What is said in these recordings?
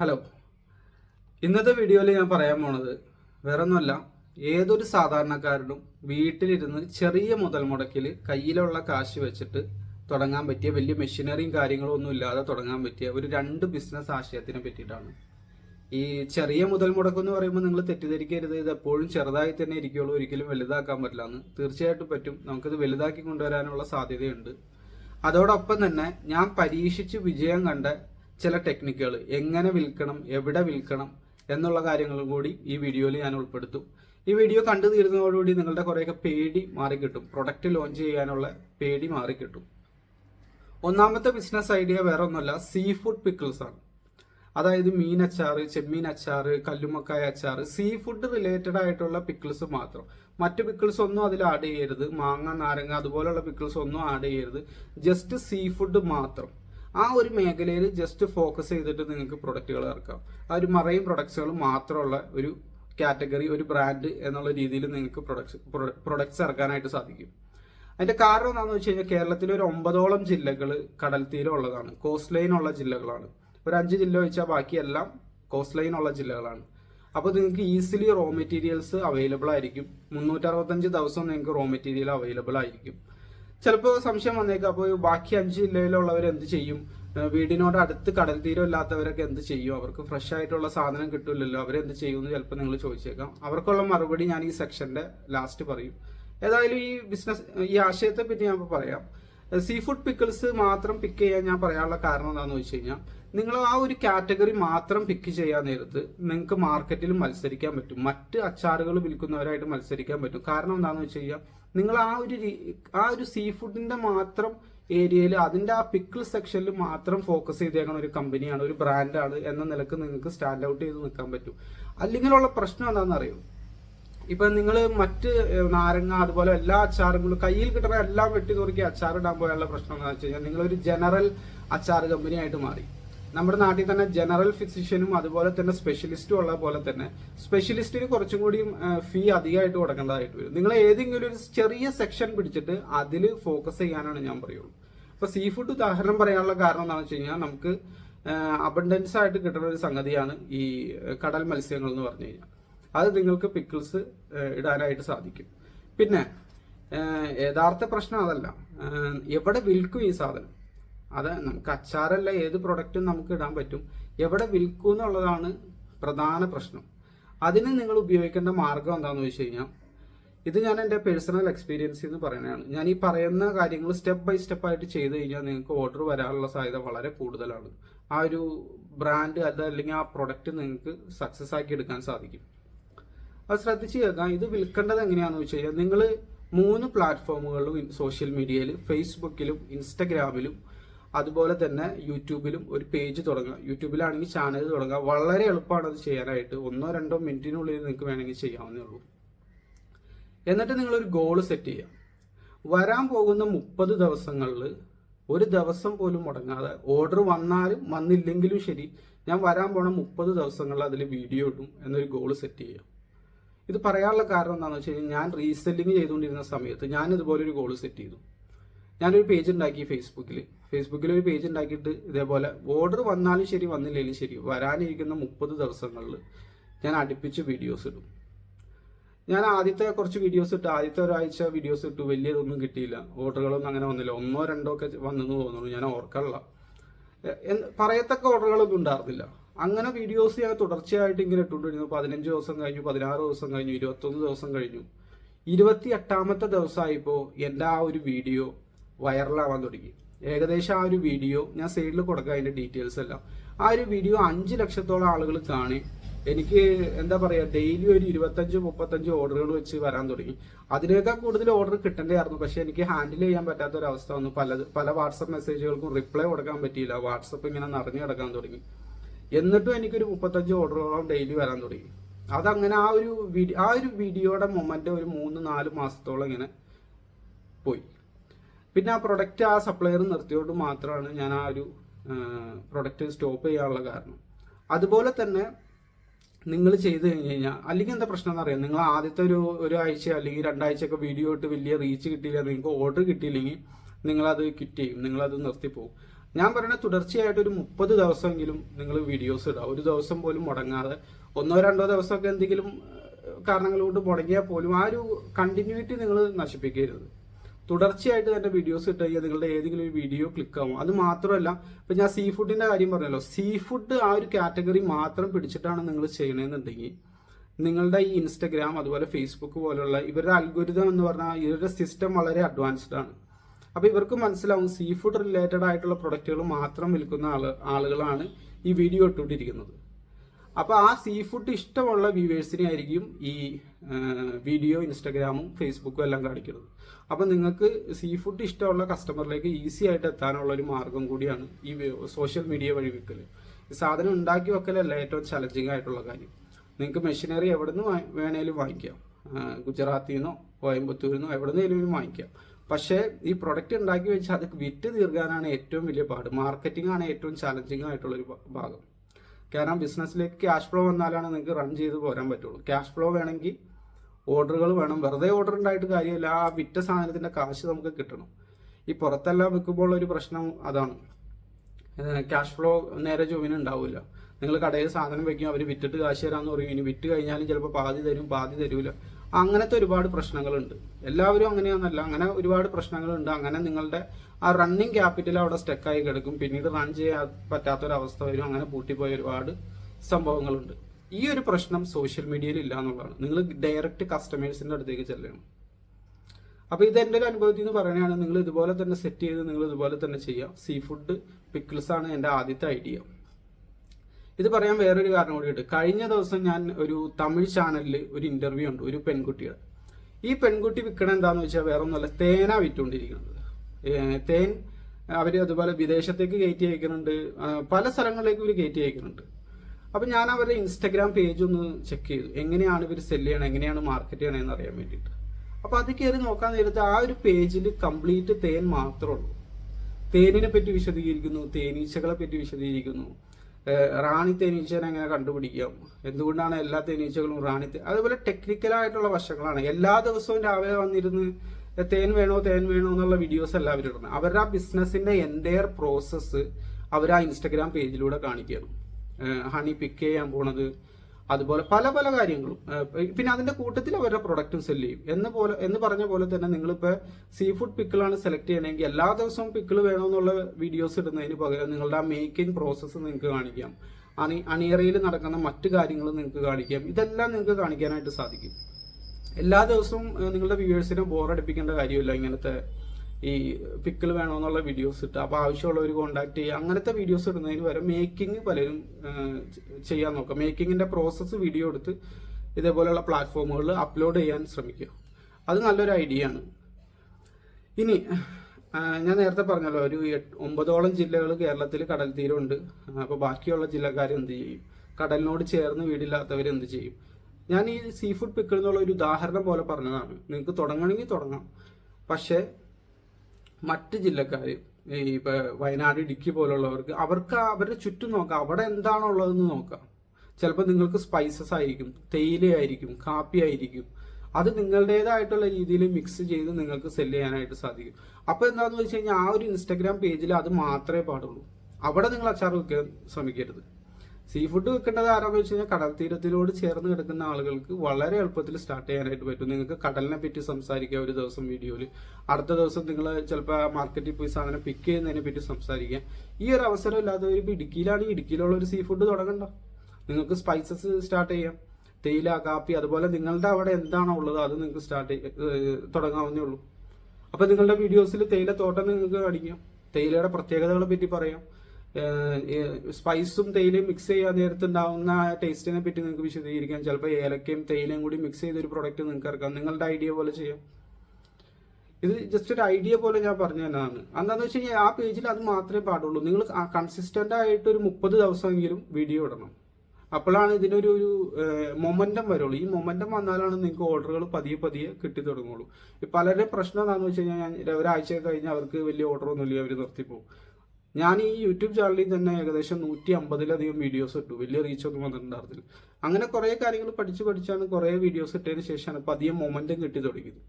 Hello ഇന്നത്തെ വീഡിയോയിൽ ഞാൻ പറയാൻ പോണത് വേറൊന്നുമല്ല ഏതൊരു സാധാരണക്കാരനും വീട്ടിലിരുന്ന് ചെറിയ മുതൽ മുടക്കിൽ കയ്യിലുള്ള കാശ് വെച്ചിട്ട് തുടങ്ങാൻ പറ്റിയ വലിയ മെഷീനറിയും കാര്യങ്ങളും ഒന്നും ഇല്ലാതെ തുടങ്ങാൻ പറ്റിയ ഒരു രണ്ട് ബിസിനസ് ആശയത്തിനെ പറ്റിയിട്ടാണ്. ഈ ചെറിയ മുതൽ മുടക്കം എന്ന് പറയുമ്പോൾ നിങ്ങൾ തെറ്റിദ്ധരിക്കരുത്. ഇത് എപ്പോഴും ചെറുതായി തന്നെ ഇരിക്കുള്ളൂ ഒരിക്കലും വലുതാക്കാൻ പറ്റില്ല എന്ന് തീർച്ചയായിട്ടും പറ്റും. നമുക്കിത് വലുതാക്കി കൊണ്ടുവരാനുള്ള സാധ്യതയുണ്ട്. അതോടൊപ്പം തന്നെ ഞാൻ പരീക്ഷിച്ച് വിജയം കണ്ട ചില ടെക്നിക്കുകൾ എങ്ങനെ വിൽക്കണം എവിടെ വിൽക്കണം എന്നുള്ള കാര്യങ്ങളും കൂടി ഈ വീഡിയോയിൽ ഞാൻ ഉൾപ്പെടുത്തും. ഈ വീഡിയോ കണ്ടു തീരുന്നതോടുകൂടി നിങ്ങളുടെ കുറേയൊക്കെ പേടി മാറിക്കിട്ടും. പ്രൊഡക്റ്റ് ലോഞ്ച് ചെയ്യാനുള്ള പേടി മാറിക്കിട്ടും. ഒന്നാമത്തെ ബിസിനസ് ഐഡിയ വേറെ ഒന്നുമല്ല സീ ഫുഡ് പിക്കിൾസ് ആണ്. അതായത് മീൻ അച്ചാർ ചെമ്മീൻ അച്ചാർ കല്ലുമക്കായ അച്ചാർ സീ ഫുഡ് റിലേറ്റഡ് ആയിട്ടുള്ള പിക്കിൾസ് മാത്രം. മറ്റു പിക്കിൾസ് ഒന്നും അതിൽ ആഡ് ചെയ്യരുത്. മാങ്ങ നാരങ്ങ അതുപോലെയുള്ള പിക്കിൾസ് ഒന്നും ആഡ് ചെയ്യരുത്. ജസ്റ്റ് സീ ഫുഡ് മാത്രം. ആ ഒരു മേഖലയിൽ ജസ്റ്റ് ഫോക്കസ് ചെയ്തിട്ട് നിങ്ങൾക്ക് പ്രൊഡക്റ്റുകൾ ഇറക്കാം. ആ ഒരു മറൈൻ പ്രൊഡക്ട്സുകൾ മാത്രമുള്ള ഒരു കാറ്റഗറി ഒരു ബ്രാൻഡ് എന്നുള്ള രീതിയിൽ നിങ്ങൾക്ക് പ്രൊഡക്ട്സ് പ്രൊഡക്ട്സ് ഇറക്കാനായിട്ട് സാധിക്കും. അതിന്റെ കാരണം എന്താണെന്ന് വെച്ച് കഴിഞ്ഞാൽ കേരളത്തിലെ ഒരു ഒമ്പതോളം ജില്ലകൾ കടൽ തീരം ഉള്ളതാണ്. കോസ്റ്റ് ലൈൻ ഉള്ള ജില്ലകളാണ്. ഒരു അഞ്ച് ജില്ല വെച്ചാൽ ബാക്കിയെല്ലാം കോസ്റ്റ് ലൈൻ ഉള്ള ജില്ലകളാണ്. അപ്പോൾ നിങ്ങൾക്ക് ഈസിലി റോ മെറ്റീരിയൽസ് അവൈലബിൾ ആയിരിക്കും. മുന്നൂറ്ററുപത്തഞ്ച് ദിവസം നിങ്ങൾക്ക് റോ മെറ്റീരിയൽ അവൈലബിൾ ആയിരിക്കും. ചിലപ്പോൾ സംശയം വന്നേക്കാം. അപ്പോൾ ബാക്കി അഞ്ച് ജില്ലയിലുള്ളവർ എന്ത് ചെയ്യും? വീടിനോട് അടുത്ത് കടൽ തീരം ഇല്ലാത്തവരൊക്കെ എന്ത് ചെയ്യും? അവർക്ക് ഫ്രഷ് ആയിട്ടുള്ള സാധനം കിട്ടില്ലല്ലോ അവരെന്ത് ചെയ്യും എന്ന് ചിലപ്പോൾ നിങ്ങൾ ചോദിച്ചേക്കാം. അവർക്കുള്ള മറുപടി ഞാൻ ഈ സെക്ഷന്റെ ലാസ്റ്റ് പറയും. ഏതായാലും ഈ ബിസിനസ് ഈ ആശയത്തെ പറ്റി ഞാൻ പറയാം. സീ ഫുഡ് പിക്കിൾസ് മാത്രം പിക്ക് ചെയ്യാൻ ഞാൻ പറയാനുള്ള കാരണം എന്താണെന്ന് വെച്ച് കഴിഞ്ഞാൽ നിങ്ങൾ ആ ഒരു കാറ്റഗറി മാത്രം പിക്ക് ചെയ്യാൻ നേരത്ത് നിങ്ങൾക്ക് മാർക്കറ്റിൽ മത്സരിക്കാൻ പറ്റും. മറ്റ് അച്ചാറുകൾ വിൽക്കുന്നവരായിട്ട് മത്സരിക്കാൻ പറ്റും. കാരണം എന്താണെന്ന് വെച്ച് കഴിഞ്ഞാൽ നിങ്ങൾ ആ ഒരു ആ ഒരു സീ ഫുഡിന്റെ മാത്രം ഏരിയയിൽ അതിന്റെ ആ പിക്കിൾ സെക്ഷനിൽ മാത്രം ഫോക്കസ് ചെയ്തേക്കുന്ന ഒരു കമ്പനിയാണ് ഒരു ബ്രാൻഡാണ് എന്ന നിലയ്ക്ക് നിങ്ങൾക്ക് സ്റ്റാൻഡ് ഔട്ട് ചെയ്ത് നിൽക്കാൻ പറ്റും. അല്ലെങ്കിലുള്ള പ്രശ്നം എന്താണെന്ന് അറിയോ ഇപ്പൊ നിങ്ങൾ മറ്റ് നാരങ്ങ അതുപോലെ എല്ലാ അച്ചാറുകളും കയ്യിൽ കിട്ടുന്ന എല്ലാം വെട്ടി നുറുക്കി അച്ചാർ ഇടാൻ പോയുള്ള പ്രശ്നം എന്താണെന്ന് വെച്ച് കഴിഞ്ഞാൽ നിങ്ങളൊരു ജനറൽ അച്ചാർ കമ്പനി ആയിട്ട് മാറി. നമ്മുടെ നാട്ടിൽ തന്നെ ജനറൽ ഫിസിഷ്യനും അതുപോലെ തന്നെ സ്പെഷ്യലിസ്റ്റും ഉള്ള പോലെ തന്നെ സ്പെഷ്യലിസ്റ്റിന് കുറച്ചും കൂടി ഫീ അധികമായിട്ട് കൊടുക്കേണ്ടതായിട്ട് വരും. നിങ്ങൾ ഏതെങ്കിലും ഒരു ചെറിയ സെക്ഷൻ പിടിച്ചിട്ട് അതിൽ ഫോക്കസ് ചെയ്യാനാണ് ഞാൻ പറയുള്ളൂ. ഇപ്പൊ സീ ഫുഡ് ഉദാഹരണം പറയാനുള്ള കാരണം എന്താണെന്ന് വെച്ച് കഴിഞ്ഞാൽ നമുക്ക് അബണ്ടൻസ് ആയിട്ട് കിട്ടുന്ന ഒരു സംഗതിയാണ് ഈ കടൽ മത്സ്യങ്ങൾ എന്ന് പറഞ്ഞു കഴിഞ്ഞാൽ. അത് നിങ്ങൾക്ക് പിക്കിൾസ് ഇടാനായിട്ട് സാധിക്കും. പിന്നെ യഥാർത്ഥ പ്രശ്നം അതല്ല. എവിടെ വിൽക്കും ഈ സാധനം? അത് നമുക്ക് അച്ചാറല്ല ഏത് പ്രൊഡക്റ്റും നമുക്ക് ഇടാൻ പറ്റും. എവിടെ വിൽക്കും എന്നുള്ളതാണ് പ്രധാന പ്രശ്നം. അതിന് നിങ്ങൾ ഉപയോഗിക്കേണ്ട മാർഗം എന്താണെന്ന് വെച്ച് കഴിഞ്ഞാൽ ഇത് ഞാൻ എന്റെ പേഴ്സണൽ എക്സ്പീരിയൻസിൽ നിന്ന് പറയുന്നതാണ്. ഞാൻ ഈ പറയുന്ന കാര്യങ്ങൾ സ്റ്റെപ്പ് ബൈ സ്റ്റെപ്പ് ആയിട്ട് ചെയ്ത് കഴിഞ്ഞാൽ നിങ്ങൾക്ക് ഓർഡർ വരാനുള്ള സാധ്യത വളരെ കൂടുതലാണ്. ആ ഒരു ബ്രാൻഡ് അത് അല്ലെങ്കിൽ ആ പ്രൊഡക്റ്റ് നിങ്ങൾക്ക് സക്സസ് ആക്കി എടുക്കാൻ സാധിക്കും. അത് ശ്രദ്ധിച്ച് കേൾക്കാം. ഇത് വിൽക്കേണ്ടത് എങ്ങനെയാണെന്ന് വെച്ച് കഴിഞ്ഞാൽ നിങ്ങൾ മൂന്ന് പ്ലാറ്റ്ഫോമുകളിലും സോഷ്യൽ മീഡിയയിൽ ഫേസ്ബുക്കിലും ഇൻസ്റ്റഗ്രാമിലും അതുപോലെ തന്നെ യൂട്യൂബിലും ഒരു പേജ് തുടങ്ങുക. യൂട്യൂബിലാണെങ്കിൽ ചാനൽ തുടങ്ങുക. വളരെ എളുപ്പമാണ് അത് ചെയ്യാനായിട്ട്. ഒന്നോ രണ്ടോ മിനിറ്റിനുള്ളിൽ നിങ്ങൾക്ക് വേണമെങ്കിൽ ചെയ്യാവുന്നേ ഉള്ളൂ. എന്നിട്ട് നിങ്ങളൊരു ഗോൾ സെറ്റ് ചെയ്യുക. വരാൻ പോകുന്ന മുപ്പത് ദിവസങ്ങളിൽ ഒരു ദിവസം പോലും മുടങ്ങാതെ ഓർഡർ വന്നാലും വന്നില്ലെങ്കിലും ശരി ഞാൻ വരാൻ പോണ മുപ്പത് ദിവസങ്ങളിൽ അതിൽ വീഡിയോ ഇടും എന്നൊരു ഗോൾ സെറ്റ് ചെയ്യുക. ഇത് പറയാനുള്ള കാരണം എന്താണെന്ന് വെച്ച് കഴിഞ്ഞാൽ ഞാൻ റീസെല്ലിങ് ചെയ്തുകൊണ്ടിരുന്ന സമയത്ത് ഞാൻ ഇതുപോലെ ഒരു ഗോൾ സെറ്റ് ചെയ്തു. ഞാനൊരു പേജ് ഉണ്ടാക്കി ഫേസ്ബുക്കിൽ ഫേസ്ബുക്കിൽ ഒരു പേജ് ഉണ്ടാക്കിയിട്ട് ഇതേപോലെ ഓർഡർ വന്നാലും ശരി വന്നില്ലെങ്കിലും ശരി വരാനിരിക്കുന്ന മുപ്പത് ദിവസങ്ങളിൽ ഞാൻ അടുപ്പിച്ച് വീഡിയോസ് ഇടും. ഞാൻ ആദ്യത്തെ കുറച്ച് വീഡിയോസ് ഇട്ട് ആദ്യത്തെ ഒരാഴ്ച വീഡിയോസ് ഇട്ടു വലിയതൊന്നും കിട്ടിയില്ല. ഓർഡറുകളൊന്നും അങ്ങനെ വന്നില്ല. ഒന്നോ രണ്ടോ ഒക്കെ വന്നെന്ന് തോന്നുന്നു ഞാൻ ഓർക്കല്ല പറയത്തക്ക ഓർഡറുകളൊന്നും ഉണ്ടായിരുന്നില്ല. അങ്ങനെ വീഡിയോസ് ഞാൻ തുടർച്ചയായിട്ട് ഇങ്ങനെ ഇട്ടുകൊണ്ടിരുന്നു. പതിനഞ്ച് ദിവസം കഴിഞ്ഞു പതിനാറ് ദിവസം കഴിഞ്ഞു ഇരുപത്തൊന്ന് ദിവസം കഴിഞ്ഞു. ഇരുപത്തി എട്ടാമത്തെ ദിവസമായപ്പോൾ എന്റെ ആ ഒരു വീഡിയോ വൈറലാവാൻ തുടങ്ങി. ഏകദേശം ആ ഒരു വീഡിയോ ഞാൻ സൈഡിൽ കൊടുക്കാം അതിന്റെ ഡീറ്റെയിൽസ് എല്ലാം. ആ ഒരു വീഡിയോ അഞ്ച് ലക്ഷത്തോളം ആളുകൾ കാണി. എനിക്ക് എന്താ പറയാ ഡെയിലി ഒരു ഇരുപത്തഞ്ച് മുപ്പത്തഞ്ച് ഓർഡറുകൾ വെച്ച് വരാൻ തുടങ്ങി. അതിനേക്കാൾ കൂടുതൽ ഓർഡർ കിട്ടേണ്ടതായിരുന്നു. പക്ഷെ എനിക്ക് ഹാൻഡിൽ ചെയ്യാൻ പറ്റാത്ത ഒരു അവസ്ഥ വന്നു. പല പല വാട്സപ്പ് മെസ്സേജുകൾക്കും റിപ്ലൈ കൊടുക്കാൻ പറ്റിയില്ല. വാട്സപ്പ് ഇങ്ങനെ നിറഞ്ഞു കിടക്കാൻ തുടങ്ങി. എന്നിട്ടും എനിക്കൊരു മുപ്പത്തഞ്ച് ഓർഡറുകളോളം ഡെയിലി വരാൻ തുടങ്ങി. അതങ്ങനെ ആ ഒരു വീഡിയോ ആ ഒരു വീഡിയോയുടെ മൊമെന്റ് ഒരു മൂന്ന് നാല് മാസത്തോളം ഇങ്ങനെ പോയി. പിന്നെ ആ പ്രൊഡക്റ്റ് ആ സപ്ലയർ നിർത്തിയോണ്ട് മാത്രമാണ് ഞാൻ ആ ഒരു പ്രൊഡക്റ്റ് സ്റ്റോപ്പ് ചെയ്യാനുള്ള കാരണം. അതുപോലെ തന്നെ നിങ്ങൾ ചെയ്ത് കഴിഞ്ഞ് കഴിഞ്ഞാൽ അല്ലെങ്കിൽ എന്താ പ്രശ്നം എന്ന് അറിയാം. നിങ്ങൾ ആദ്യത്തെ ഒരു ഒരാഴ്ച അല്ലെങ്കിൽ രണ്ടാഴ്ച ഒക്കെ വീഡിയോ ഇട്ട് വലിയ റീച്ച് കിട്ടിയില്ല നിങ്ങൾക്ക് ഓർഡർ കിട്ടിയില്ലെങ്കിൽ നിങ്ങളത് ക്വിറ്റ് ചെയ്യും നിങ്ങളത് നിർത്തിപ്പോകും ഞാൻ പറയുന്നത് തുടർച്ചയായിട്ട് ഒരു മുപ്പത് ദിവസമെങ്കിലും നിങ്ങൾ വീഡിയോസ് ഇടുക ഒരു ദിവസം പോലും മുടങ്ങാതെ ഒന്നോ രണ്ടോ ദിവസമൊക്കെ എന്തെങ്കിലും കാരണങ്ങൾ കൊണ്ട് മുടങ്ങിയാൽ പോലും ആ ഒരു കണ്ടിന്യൂറ്റി നിങ്ങൾ നശിപ്പിക്കരുത്. തുടർച്ചയായിട്ട് തന്നെ വീഡിയോസ് കഴിഞ്ഞാൽ നിങ്ങളുടെ ഏതെങ്കിലും ഒരു വീഡിയോ ക്ലിക്ക് ആവും. അത് മാത്രമല്ല ഇപ്പം ഞാൻ സീ ഫുഡിന്റെ കാര്യം പറഞ്ഞല്ലോ. സീ ഫുഡ് ആ ഒരു കാറ്റഗറി മാത്രം പിടിച്ചിട്ടാണ് നിങ്ങൾ ചെയ്യണമെന്നുണ്ടെങ്കിൽ നിങ്ങളുടെ ഈ ഇൻസ്റ്റഗ്രാം അതുപോലെ ഫേസ്ബുക്ക് പോലുള്ള ഇവരുടെ അൽഗുരിതം എന്ന് പറഞ്ഞാൽ ഇവരുടെ സിസ്റ്റം വളരെ അഡ്വാൻസ്ഡ് ആണ്. അപ്പോൾ ഇവർക്ക് മനസ്സിലാവും സീ ഫുഡ് റിലേറ്റഡ് ആയിട്ടുള്ള പ്രൊഡക്റ്റുകൾ മാത്രം വിൽക്കുന്ന ആൾ ആളുകളാണ് ഈ വീഡിയോ ഇട്ടുകൊണ്ടിരിക്കുന്നത്. അപ്പൊ ആ സീ ഫുഡ് ഇഷ്ടമുള്ള വ്യൂവേഴ്സിനെ ആയിരിക്കും ഈ വീഡിയോ ഇൻസ്റ്റഗ്രാമും ഫേസ്ബുക്കും എല്ലാം കാണിക്കുന്നത്. അപ്പൊ നിങ്ങൾക്ക് സീ ഫുഡ് ഇഷ്ടമുള്ള കസ്റ്റമറിലേക്ക് ഈസി ആയിട്ട് എത്താനുള്ള ഒരു മാർഗം കൂടിയാണ് ഈ സോഷ്യൽ മീഡിയ വഴി വിൽക്കൽ സാധനം ഉണ്ടാക്കി വെക്കലല്ല ഏറ്റവും ചലഞ്ചിങ് ആയിട്ടുള്ള കാര്യം. നിങ്ങൾക്ക് മെഷീനറി എവിടെ നിന്ന് വേണേലും വാങ്ങിക്കാം. ഗുജറാത്തിൽ നിന്നോ കോയമ്പത്തൂരിൽ നിന്നോ എവിടെ നിന്നേലും വാങ്ങിക്കാം. പക്ഷേ ഈ പ്രൊഡക്റ്റ് ഉണ്ടാക്കി വെച്ച് അത് വിറ്റ് തീർക്കാനാണ് ഏറ്റവും വലിയ പാട്. മാർക്കറ്റിംഗ് ആണ് ഏറ്റവും ചലഞ്ചിങ് ആയിട്ടുള്ളൊരു ഭാഗം. കാരണം ബിസിനസ്സിലേക്ക് ക്യാഷ് ഫ്ലോ വന്നാലാണ് നിങ്ങൾക്ക് റൺ ചെയ്ത് പോരാൻ പറ്റുള്ളൂ. ക്യാഷ് ഫ്ലോ വേണമെങ്കിൽ ഓർഡറുകൾ വേണം. വെറുതെ ഓർഡർ ഉണ്ടായിട്ട് കാര്യമില്ല ആ വിറ്റ സാധനത്തിന്റെ കാശ് നമുക്ക് കിട്ടണം. ഈ പുറത്തെല്ലാം വിൽക്കുമ്പോൾ ഒരു പ്രശ്നം അതാണ്. ക്യാഷ് ഫ്ലോ നേരെ ജോവിന് ഉണ്ടാവില്ല നിങ്ങൾ കടയിൽ സാധനം വെക്കും അവർ വിറ്റിട്ട് കാശ് തരാമെന്ന് പറയും. ഇനി വിറ്റ് കഴിഞ്ഞാലും ചിലപ്പോൾ പാതി തരും പാതി തരൂല. അങ്ങനത്തെ ഒരുപാട് പ്രശ്നങ്ങളുണ്ട്. എല്ലാവരും അങ്ങനെയൊന്നല്ല. അങ്ങനെ ഒരുപാട് പ്രശ്നങ്ങളുണ്ട്. അങ്ങനെ നിങ്ങളുടെ ആ റണ്ണിങ് ക്യാപിറ്റൽ അവിടെ സ്റ്റക്കായി കിടക്കും. പിന്നീട് റൺ ചെയ്യാൻ പറ്റാത്തൊരവസ്ഥ വരും. അങ്ങനെ പൂട്ടിപ്പോയ ഒരുപാട് സംഭവങ്ങളുണ്ട്. ഈ ഒരു പ്രശ്നം സോഷ്യൽ മീഡിയയിൽ ഇല്ല എന്നുള്ളതാണ്. നിങ്ങൾ ഡയറക്റ്റ് കസ്റ്റമേഴ്സിന്റെ അടുത്തേക്ക് ചെല്ലണം. അപ്പോൾ ഇത് എന്റെ ഒരു അനുഭവത്തിൽ നിന്ന് പറയുകയാണ് നിങ്ങൾ ഇതുപോലെ തന്നെ സെറ്റ് ചെയ്ത് നിങ്ങൾ ഇതുപോലെ തന്നെ ചെയ്യാം. സീ ഫുഡ് പിക്കിൾസ് ആണ് എന്റെ ആദ്യത്തെ ഐഡിയ ഇത് പറയാൻ വേറൊരു കാരണം കൂടിയുണ്ട് കഴിഞ്ഞ ദിവസം ഞാൻ ഒരു തമിഴ് ചാനലിൽ ഒരു ഇന്റർവ്യൂ ഉണ്ട് ഒരു പെൺകുട്ടിയുടെ. ഈ പെൺകുട്ടി വിൽക്കണ എന്താണെന്ന് വെച്ചാൽ വേറെ ഒന്നുമല്ല തേന വിറ്റുകൊണ്ടിരിക്കുന്നത് തേൻ അവർ അതുപോലെ വിദേശത്തേക്ക് കയറ്റി അയക്കുന്നുണ്ട്. പല സ്ഥലങ്ങളിലേക്ക് ഇവർ കയറ്റി അയക്കുന്നുണ്ട്. അപ്പൊ ഞാൻ അവരുടെ ഇൻസ്റ്റഗ്രാം പേജ് ഒന്ന് ചെക്ക് ചെയ്തു. എങ്ങനെയാണ് ഇവർ സെൽ ചെയ്യണം എങ്ങനെയാണ് മാർക്കറ്റ് ചെയ്യണമെന്ന് അറിയാൻ വേണ്ടിയിട്ട്. അപ്പൊ അത് കയറി നോക്കാൻ നേരത്ത് ആ ഒരു പേജിൽ കംപ്ലീറ്റ് തേൻ മാത്രമേ ഉള്ളൂ. തേനിനെ പറ്റി വിശദീകരിക്കുന്നു തേനീച്ചകളെ പറ്റി വിശദീകരിക്കുന്നു. റാണി തേനീച്ചനെ എങ്ങനെ കണ്ടുപിടിക്കാം? എന്തുകൊണ്ടാണ് എല്ലാ തേനീച്ചകളും റാണി അതുപോലെ ടെക്നിക്കലായിട്ടുള്ള വശങ്ങളാണ്. എല്ലാ ദിവസവും രാവിലെ വന്നിരുന്ന് തേൻ വേണോ തേൻ വേണോ എന്നുള്ള വീഡിയോസ് അല്ല അവർ ഇടുന്നത് അവരുടെ ആ ബിസിനസിന്റെ എന്റയർ പ്രോസസ്സ് അവർ ആ ഇൻസ്റ്റഗ്രാം പേജിലൂടെ കാണിക്കുകയാണ്. ഹണി പിക്ക് ചെയ്യാൻ പോണത് അതുപോലെ പല പല കാര്യങ്ങളും. പിന്നെ അതിന്റെ കൂട്ടത്തിൽ അവരുടെ പ്രൊഡക്റ്റും സെൽ ചെയ്യും. എന്ന് പോലെ എന്ന് പറഞ്ഞ പോലെ തന്നെ നിങ്ങളിപ്പോ സീ ഫുഡ് പിക്കിളാണ് സെലക്ട് ചെയ്യണമെങ്കിൽ എല്ലാ ദിവസവും പിക്കിൾ വേണമെന്നുള്ള വീഡിയോസ് ഇടുന്നതിന് പകരം നിങ്ങളുടെ ആ മേക്കിംഗ് പ്രോസസ്സ് നിങ്ങൾക്ക് കാണിക്കാം. അണി അണിയറയിൽ നടക്കുന്ന മറ്റു കാര്യങ്ങൾ നിങ്ങൾക്ക് കാണിക്കാം. ഇതെല്ലാം നിങ്ങൾക്ക് കാണിക്കാനായിട്ട് സാധിക്കും. എല്ലാ ദിവസവും നിങ്ങളുടെ വ്യൂവേഴ്സിനെ ബോറടിപ്പിക്കേണ്ട കാര്യമില്ല ഇങ്ങനത്തെ ഈ പിക്കിൾ വേണമെന്നുള്ള വീഡിയോസ് ഇട്ട്. അപ്പോൾ ആവശ്യമുള്ളവർ കോണ്ടാക്ട് ചെയ്യുക. അങ്ങനത്തെ വീഡിയോസ് ഇടുന്നതിന് വരെ മേക്കിംഗ് പലരും ചെയ്യാൻ നോക്കുക. മേക്കിങ്ങിന്റെ പ്രോസസ്സ് വീഡിയോ എടുത്ത് ഇതേപോലെയുള്ള പ്ലാറ്റ്ഫോമുകളിൽ അപ്ലോഡ് ചെയ്യാൻ ശ്രമിക്കുക. അത് നല്ലൊരു ഐഡിയ ആണ്. ഇനി ഞാൻ നേരത്തെ പറഞ്ഞല്ലോ ഒരു ഒമ്പതോളം ജില്ലകൾ കേരളത്തിൽ കടൽ തീരമുണ്ട്. അപ്പോൾ ബാക്കിയുള്ള ജില്ലക്കാർ എന്ത് ചെയ്യും? കടലിനോട് ചേർന്ന് വീടില്ലാത്തവർ എന്ത് ചെയ്യും? ഞാൻ ഈ സീ ഫുഡ് പിക്കിൾ എന്നുള്ള ഒരു ഉദാഹരണം പോലെ പറഞ്ഞതാണ്. നിങ്ങൾക്ക് തുടങ്ങണമെങ്കിൽ തുടങ്ങാം. പക്ഷേ മറ്റ് ജില്ലക്കാർ ഈ വയനാട് ഇടുക്കി പോലുള്ളവർക്ക് അവർക്ക് അവരുടെ ചുറ്റും നോക്കാം. അവിടെ എന്താണുള്ളതെന്ന് നോക്കാം. ചിലപ്പോൾ നിങ്ങൾക്ക് സ്പൈസസ് ആയിരിക്കും തേയില ആയിരിക്കും കാപ്പി ആയിരിക്കും. അത് നിങ്ങളുടേതായിട്ടുള്ള രീതിയിൽ മിക്സ് ചെയ്ത് നിങ്ങൾക്ക് സെൽ ചെയ്യാനായിട്ട് സാധിക്കും. അപ്പൊ എന്താന്ന് വെച്ച് കഴിഞ്ഞാൽ ആ ഒരു ഇൻസ്റ്റാഗ്രാം പേജിൽ അത് മാത്രമേ പാടുള്ളൂ. അവിടെ നിങ്ങൾ അച്ചാർ വെക്കാൻ ശ്രമിക്കരുത്. സീ ഫുഡ് വെക്കേണ്ടത് ആരാന്ന് വെച്ച് കഴിഞ്ഞാൽ കടൽ തീരത്തിനോട് ചേർന്ന് കിടക്കുന്ന ആളുകൾക്ക് വളരെ എളുപ്പത്തിൽ സ്റ്റാർട്ട് ചെയ്യാനായിട്ട് പറ്റും. നിങ്ങൾക്ക് കടലിനെ പറ്റി സംസാരിക്കാം ഒരു ദിവസം വീഡിയോയിൽ അടുത്ത ദിവസം നിങ്ങൾ ചിലപ്പോൾ മാർക്കറ്റിൽ പോയി സാധനം പിക്ക് ചെയ്യുന്നതിനെ പറ്റി സംസാരിക്കാം. ഈ ഒരു അവസരം ഇല്ലാതെ ഇപ്പോൾ ഇടുക്കിയിലാണെങ്കിൽ ഇടുക്കിയിലുള്ള ഒരു സീ ഫുഡ് തുടങ്ങണ്ട? നിങ്ങൾക്ക് സ്പൈസസ് സ്റ്റാർട്ട് ചെയ്യാം. തേയില കാപ്പി അതുപോലെ നിങ്ങളുടെ അവിടെ എന്താണോ ഉള്ളത് അത് നിങ്ങൾക്ക് സ്റ്റാർട്ട് തുടങ്ങാവുന്നേ ഉള്ളൂ. അപ്പോൾ നിങ്ങളുടെ വീഡിയോസിൽ തേയില തോട്ടം നിങ്ങൾക്ക് കാണിക്കാം. തേയിലയുടെ പ്രത്യേകതകളെ പറ്റി പറയാം. സ്പൈസും തേയിലയും മിക്സ് ചെയ്യാൻ നേരത്ത് ഉണ്ടാവുന്ന ടേസ്റ്റിനെ പറ്റി നിങ്ങൾക്ക് വിശദീകരിക്കാം. ചിലപ്പോൾ ഏലക്കയും തേയിലയും കൂടി മിക്സ് ചെയ്തൊരു പ്രൊഡക്റ്റ് നിങ്ങൾക്ക് ഇറക്കാം. നിങ്ങളുടെ ഐഡിയ പോലെ ചെയ്യാം. ഇത് ജസ്റ്റ് ഒരു ഐഡിയ പോലെ ഞാൻ പറഞ്ഞു തന്നതാണ്. എന്താണെന്ന് വെച്ച് കഴിഞ്ഞാൽ ആ പേജിൽ അത് മാത്രമേ പാടുള്ളൂ. നിങ്ങൾ കൺസിസ്റ്റന്റ് ആയിട്ട് ഒരു മുപ്പത് ദിവസമെങ്കിലും വീഡിയോ ഇടണം. അപ്പോഴാണ് ഇതിനൊരു ഒരു മൊമെന്റം വരുള്ളൂ. ഈ മൊമെന്റം വന്നാലാണ് നിങ്ങൾക്ക് ഓർഡറുകൾ പതിയെ പതിയെ കിട്ടി തുടങ്ങുള്ളൂ. പലരുടെ പ്രശ്നം എന്താണെന്ന് വെച്ച് കഴിഞ്ഞാൽ ഞാൻ ഒരാഴ്ച കഴിഞ്ഞാൽ അവർക്ക് വലിയ ഇല്ല അവർ നിർത്തിപ്പോകും ഞാൻ ഈ യൂട്യൂബ് ചാനലിൽ തന്നെ ഏകദേശം നൂറ്റി അമ്പതിലധികം വീഡിയോസ് ഇട്ടു. വലിയ റീച്ച് ഒന്നും വന്നിട്ടുണ്ടായിരുന്നില്ല. അങ്ങനെ കുറേ കാര്യങ്ങൾ പഠിച്ച് പഠിച്ചാണ് കുറേ വീഡിയോസ് ഇട്ടതിന് ശേഷമാണ് പതിയെ മൊമെന്റം കിട്ടി തുടങ്ങിയത്.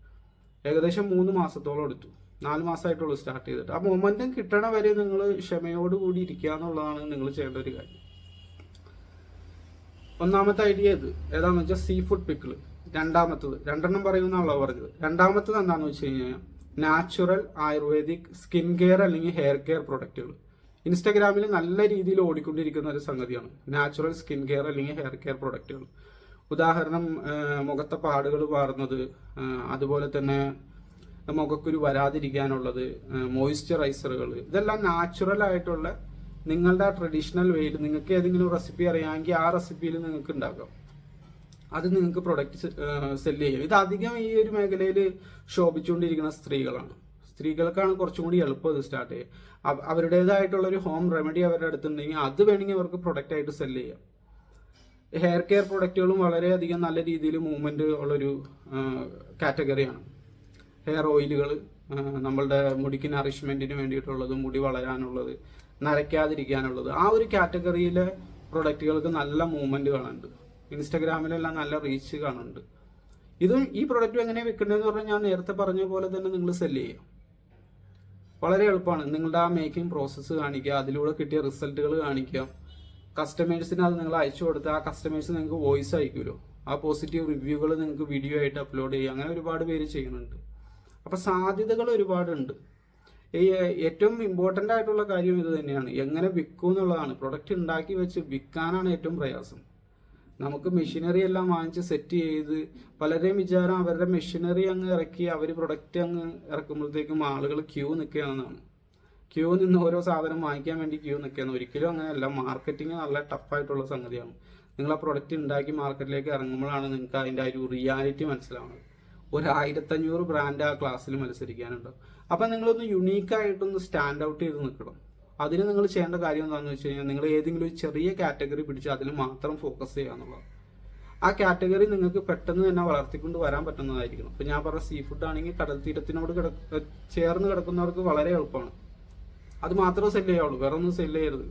ഏകദേശം മൂന്ന് മാസത്തോളം എടുത്തു. നാല് മാസമായിട്ടുള്ളൂ സ്റ്റാർട്ട് ചെയ്തിട്ട്. ആ മൊമെന്റം കിട്ടണ വരെ നിങ്ങൾ ക്ഷമയോട് കൂടി ഇരിക്കുക എന്നുള്ളതാണ് നിങ്ങൾ ചെയ്യേണ്ട ഒരു കാര്യം. ഒന്നാമത്തെ ഐഡിയ ഇത്. ഏതാണെന്ന് വെച്ചാൽ സീ ഫുഡ് പിക്കിൾ രണ്ടാമത്തത്. രണ്ടെണ്ണം പറയുമെന്നാണല്ലോ പറഞ്ഞത്. രണ്ടാമത്തത് എന്താണെന്ന് വെച്ച് കഴിഞ്ഞാൽ നാച്ചുറൽ ആയുർവേദിക് സ്കിൻ കെയർ അല്ലെങ്കിൽ ഹെയർ കെയർ പ്രൊഡക്റ്റുകൾ. ഇൻസ്റ്റാഗ്രാമിൽ നല്ല രീതിയിൽ ഓടിക്കൊണ്ടിരിക്കുന്ന ഒരു സംഗതിയാണ്. നാച്ചുറൽ സ്കിൻ കെയർ അല്ലെങ്കിൽ ഹെയർ കെയർ പ്രൊഡക്റ്റുകൾ. ഉദാഹരണം മുഖത്തെ പാടുകൾ മാറുന്നത് അതുപോലെ തന്നെ മുഖക്കുരു വരാതിരിക്കാനുള്ളത് മോയ്സ്ചറൈസറുകൾ. ഇതെല്ലാം നാച്ചുറൽ ആയിട്ടുള്ള നിങ്ങളുടെ ട്രഡീഷണൽ വേയിൽ നിങ്ങൾക്ക് ഏതെങ്കിലും റെസിപ്പി അറിയാമെങ്കിൽ ആ റെസിപ്പിയിൽ നിങ്ങൾക്ക് ഉണ്ടാക്കാം. അത് നിങ്ങൾക്ക് പ്രൊഡക്റ്റ് സെൽ ചെയ്യും. ഇത് അധികം ഈ ഒരു മേഖലയിൽ ശോഭിച്ചുകൊണ്ടിരിക്കുന്ന സ്ത്രീകളാണ്. സ്ത്രീകൾക്കാണ് കുറച്ചും കൂടി എളുപ്പം ഇത് സ്റ്റാർട്ട് ചെയ്യുക. അവരുടേതായിട്ടുള്ള ഒരു ഹോം റെമഡി അവരുടെ അടുത്തുണ്ടെങ്കിൽ അത് വേണമെങ്കിൽ അവർക്ക് പ്രൊഡക്റ്റ് ആയിട്ട് സെല്ല് ചെയ്യാം. ഹെയർ കെയർ പ്രൊഡക്റ്റുകളും വളരെയധികം നല്ല രീതിയിൽ മൂവ്മെന്റ് ഉള്ളൊരു കാറ്റഗറിയാണ് ഹെയർ ഓയിലുകൾ നമ്മളുടെ മുടിക്ക് നറിഷ്മെന്റിന് വേണ്ടിയിട്ടുള്ളത് മുടി വളരാനുള്ളത് നരയ്ക്കാതിരിക്കാനുള്ളത്. ആ ഒരു കാറ്റഗറിയിലെ പ്രൊഡക്റ്റുകൾക്ക് നല്ല മൂവ്മെന്റ് കാണുന്നുണ്ട് ഇൻസ്റ്റഗ്രാമിലെല്ലാം നല്ല റീച്ച് കാണുന്നുണ്ട്. ഇതും ഈ പ്രൊഡക്റ്റ് എങ്ങനെ വിൽക്കണമെന്ന് പറഞ്ഞാൽ ഞാൻ നേരത്തെ പറഞ്ഞ പോലെ തന്നെ നിങ്ങൾ സെൽ ചെയ്യാം. വളരെ എളുപ്പമാണ്. നിങ്ങളുടെ ആ മേക്കിംഗ് പ്രോസസ്സ് കാണിക്കുക അതിലൂടെ കിട്ടിയ റിസൾട്ടുകൾ കാണിക്കുക. കസ്റ്റമേഴ്സിന് അത് നിങ്ങൾ അയച്ചു കൊടുത്ത് ആ കസ്റ്റമേഴ്സ് നിങ്ങൾക്ക് വോയിസ് അയക്കുമല്ലോ ആ പോസിറ്റീവ് റിവ്യൂകൾ നിങ്ങൾക്ക് വീഡിയോ ആയിട്ട് അപ്ലോഡ് ചെയ്യുക. അങ്ങനെ ഒരുപാട് പേര് ചെയ്യുന്നുണ്ട്. അപ്പോൾ സാധ്യതകൾ ഒരുപാടുണ്ട്. ഈ ഏറ്റവും ഇമ്പോർട്ടന്റ് ആയിട്ടുള്ള കാര്യം ഇത് തന്നെയാണ്. എങ്ങനെ വിൽക്കും എന്നുള്ളതാണ് പ്രൊഡക്റ്റ് ഉണ്ടാക്കി വെച്ച് വിൽക്കാനാണ് ഏറ്റവും പ്രയാസം. നമുക്ക് മെഷീനറി എല്ലാം വാങ്ങിച്ച് സെറ്റ് ചെയ്ത് പലരെയും വിചാരം അവരുടെ മെഷീനറി അങ്ങ് ഇറക്കി അവർ പ്രൊഡക്റ്റ് അങ്ങ് ഇറക്കുമ്പോഴത്തേക്കും ആളുകൾ ക്യൂ നിൽക്കുകയാണെന്നാണ്. ക്യൂ നിന്ന് ഓരോ സാധനം വാങ്ങിക്കാൻ വേണ്ടി ക്യൂ നിൽക്കുകയാണ്. ഒരിക്കലും അങ്ങനെയല്ല. മാർക്കറ്റിംഗ് നല്ല ടഫായിട്ടുള്ള സംഗതിയാണ്. നിങ്ങൾ ആ പ്രൊഡക്റ്റ് ഉണ്ടാക്കി മാർക്കറ്റിലേക്ക് ഇറങ്ങുമ്പോഴാണ് നിങ്ങൾക്ക് അതിന്റെ ഒരു റിയാലിറ്റി മനസ്സിലാവുന്നത് ഒരു ആയിരത്തഞ്ഞൂറ് ബ്രാൻഡ് ആ ക്ലാസ്സിൽ മത്സരിക്കാനുണ്ടാവും അപ്പം നിങ്ങളൊന്ന് യുണീക്കായിട്ടൊന്ന് സ്റ്റാൻഡ് ഔട്ട് ചെയ്ത് നിൽക്കണം. അതിന് നിങ്ങൾ ചെയ്യേണ്ട കാര്യം എന്താണെന്ന് വെച്ച് കഴിഞ്ഞാൽ നിങ്ങൾ ഏതെങ്കിലും ഒരു ചെറിയ കാറ്റഗറി പിടിച്ച് അതിൽ മാത്രം ഫോക്കസ് ചെയ്യുക എന്നുള്ളത്. ആ കാറ്റഗറി നിങ്ങൾക്ക് പെട്ടെന്ന് തന്നെ വളർത്തിക്കൊണ്ട് വരാൻ പറ്റുന്നതായിരിക്കും. ഇപ്പം ഞാൻ പറഞ്ഞ സീ ഫുഡ് ആണെങ്കിൽ കടൽ തീരത്തിനോട് കിട ചേർന്ന് കിടക്കുന്നവർക്ക് വളരെ എളുപ്പമാണ്. അത് മാത്രമേ സെൽ ചെയ്യാവുള്ളൂ. വേറെ ഒന്നും സെൽ ചെയ്യരുത്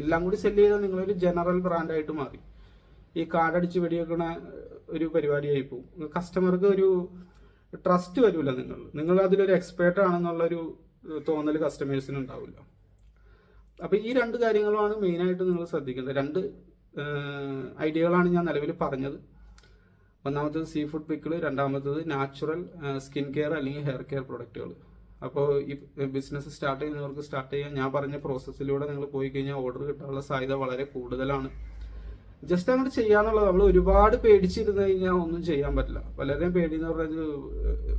എല്ലാം കൂടി സെൽ ചെയ്താൽ നിങ്ങളൊരു ജനറൽ ബ്രാൻഡായിട്ട് മാറി. ഈ കാർഡടിച്ച് വെടിവെക്കണ ഒരു പരിപാടിയായി പോകും കസ്റ്റമർക്ക് ഒരു ട്രസ്റ്റ് വരില്ല നിങ്ങൾ നിങ്ങൾ അതിലൊരു എക്സ്പേർട്ട് ആണെന്നുള്ളൊരു തോന്നൽ കസ്റ്റമേഴ്സിന് ഉണ്ടാവില്ല. അപ്പൊ ഈ രണ്ട് കാര്യങ്ങളുമാണ് മെയിനായിട്ട് നിങ്ങൾ ശ്രദ്ധിക്കേണ്ടത്. രണ്ട് ഐഡിയകളാണ് ഞാൻ നിലവിൽ പറഞ്ഞത്. ഒന്നാമത്തത് സീ ഫുഡ് പിക്കിൾ രണ്ടാമത്തത് നാച്ചുറൽ സ്കിൻ കെയർ അല്ലെങ്കിൽ ഹെയർ കെയർ പ്രൊഡക്റ്റുകൾ അപ്പോൾ ഈ ബിസിനസ് സ്റ്റാർട്ട് ചെയ്യുന്നവർക്ക് സ്റ്റാർട്ട് ചെയ്യാൻ ഞാൻ പറഞ്ഞ പ്രോസസ്സിലൂടെ നിങ്ങൾ പോയി കഴിഞ്ഞാൽ ഓർഡർ കിട്ടാനുള്ള സാധ്യത വളരെ കൂടുതലാണ്. ജസ്റ്റ് അങ്ങോട്ട് ചെയ്യാന്നുള്ളത് നമ്മൾ ഒരുപാട് പേടിച്ചിരുന്ന് കഴിഞ്ഞാൽ ഒന്നും ചെയ്യാൻ പറ്റില്ല. പലരെയും പേടി എന്ന് പറഞ്ഞത്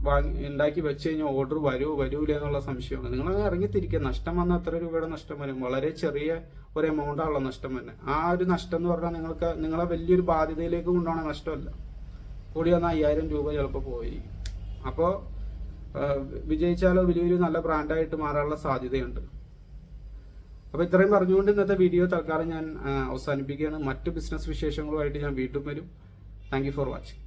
വാങ്ങി ഉണ്ടാക്കി വെച്ച് കഴിഞ്ഞാൽ ഓർഡർ വരുമോ വരൂല എന്നുള്ള സംശയമാണ്. നിങ്ങൾ അങ്ങ് ഇറങ്ങിത്തിരിക്കുക നഷ്ടം വന്നാൽ എത്ര രൂപയുടെ നഷ്ടം വരും. വളരെ ചെറിയ ഒരു എമൗണ്ടാണുള്ള നഷ്ടം തന്നെ ആ ഒരു നഷ്ടം എന്ന് പറഞ്ഞാൽ നിങ്ങൾക്ക് നിങ്ങളെ വലിയൊരു ബാധ്യതയിലേക്ക് കൊണ്ടുപോകണ നഷ്ടമല്ല. കൂടി വന്ന അയ്യായിരം രൂപ ചിലപ്പോൾ പോയിരിക്കും അപ്പോൾ വിജയിച്ചാലോ വലിയൊരു നല്ല ബ്രാൻഡായിട്ട് മാറാനുള്ള സാധ്യതയുണ്ട്. അപ്പോൾ ഇത്രയും പറഞ്ഞുകൊണ്ട് ഇന്നത്തെ വീഡിയോ തൽക്കാലം ഞാൻ അവസാനിപ്പിക്കുകയാണ്. മറ്റു ബിസിനസ് വിശേഷങ്ങളുമായിട്ട് ഞാൻ വീണ്ടും വരും. Thank for watching